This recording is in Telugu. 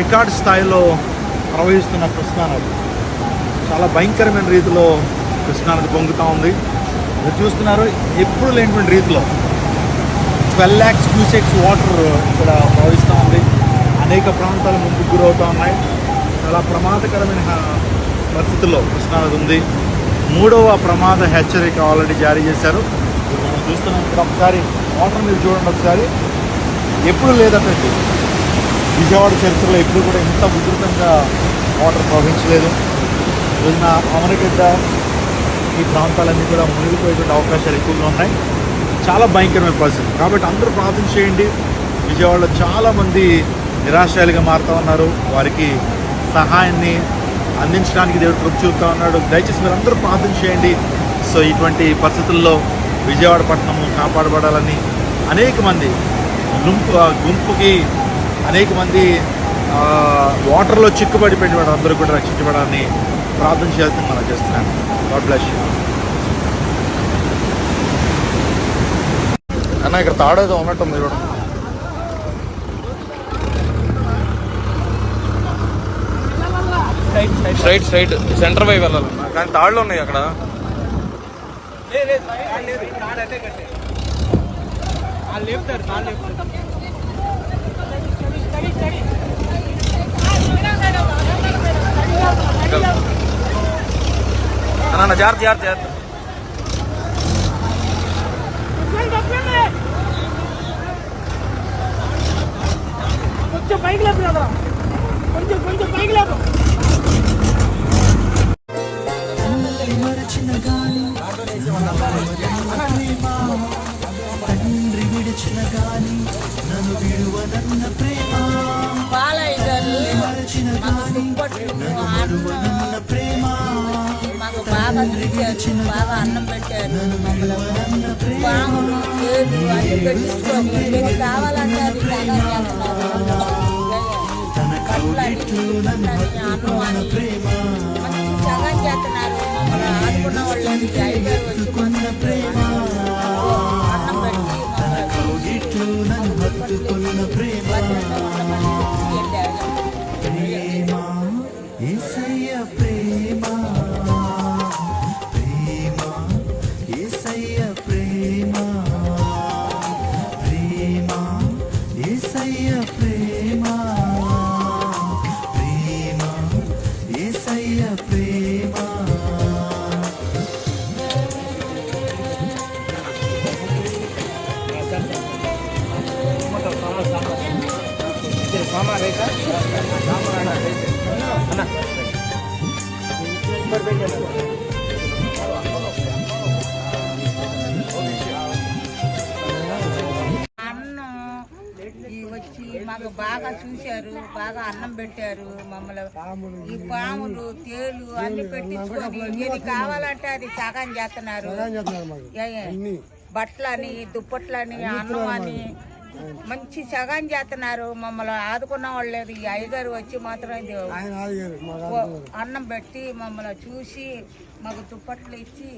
రికార్డ్ స్థాయిలో ప్రవహిస్తున్న కృష్ణానది. చాలా భయంకరమైన రీతిలో కృష్ణానది పొంగుతూ ఉంది. మీరు చూస్తున్నారు ఎప్పుడు లేనటువంటి రీతిలో ట్వెల్వ్ ల్యాక్స్ క్యూసెక్స్ వాటర్ ఇక్కడ ప్రవహిస్తూ ఉంది. అనేక ప్రాంతాలు ముందుకు గురవుతూ ఉన్నాయి. చాలా ప్రమాదకరమైన పరిస్థితుల్లో కృష్ణానది ఉంది. మూడవ ప్రమాద హెచ్చరిక ఆల్రెడీ జారీ చేశారు. మనం చూస్తున్నాం ఇక్కడ ఒకసారి వాటర్ మీరు చూడండి ఒకసారి. ఎప్పుడు లేదన్నట్టు విజయవాడ చరిత్రలో ఎప్పుడు కూడా ఇంత ఉధృతంగా వాటర్ ప్రవహించలేదు. రోజున అమరగడ్డ ఈ ప్రాంతాలన్నీ కూడా మునిగిపోయేటువంటి అవకాశాలు ఎక్కువగా ఉన్నాయి. చాలా భయంకరమైన పరిస్థితి. కాబట్టి అందరూ ప్రార్థన చేయండి. విజయవాడలో చాలామంది నిరాశ్రయాలుగా మారుతూ ఉన్నారు. వారికి సహాయాన్ని అందించడానికి దేవుడు కృప చూపుతా ఉన్నాడు. దయచేసి మీరు అందరూ ప్రార్థన చేయండి. సో ఇటువంటి పరిస్థితుల్లో విజయవాడ పట్టణము కాపాడబడాలని అనేక మంది గుంపు గుంపుకి అనేక మంది వాటర్లో చిక్కుబడిపోయిన వాడు అందరూ కూడా రక్షించబడాలని ప్రార్థన చేయాల్సింది మనం చేస్తున్నాను. గాడ్ బ్లెస్ యూ అన్న ఇక్కడ తాడేదో ఉన్నట్టుంది చూడండి స్ట్రైట్ స్ట్రైట్ సెంటర్ వైపు వెళ్ళాలన్నా కానీ తాళ్ళు ఉన్నాయి అక్కడ. అన్న జాగ్రత్త జాగ్రత్త జాగ్రత్త. కొంచెం పైకి లేపు కదా కొంచెం కొంచెం పైకి లేపు తండ్రి విడిచిన గాని నన్ను విడువనన్న ప్రేమ. మరచిన దుప్పట్లు నన్ను విడువనన్న బాగా చూశారు బాగా అన్నం పెట్టారు. మమ్మల్ని ప్రేమ పాములు ఏడు అన్ని పెట్టించుకోము ఏది కావాలంటే అది బాగా చేస్తున్నారు అన్నం అని ప్రేమ మంచి సగం చేస్తున్నారు మమ్మల్ని ఆదుకున్న వాళ్ళు ఐదారు వచ్చి కొన్న ప్రేమ వచ్చి మాకు బాగా చూశారు బాగా అన్నం పెట్టారు. మమ్మల్ని ఈ పాములు తేలు అన్ని పెట్టించుకొని ఏది కావాలంటే అది సగం చేస్తున్నారు. బట్టలని దుప్పట్లని అన్నం అని మంచి సగం చేస్తున్నారు. మమ్మల్ని ఆదుకున్న వాళ్ళు లేదు. ఈ అయ్యగారు వచ్చి మాత్రం అన్నం పెట్టి మమ్మల్ని చూసి మాకు దుప్పట్లు ఇచ్చి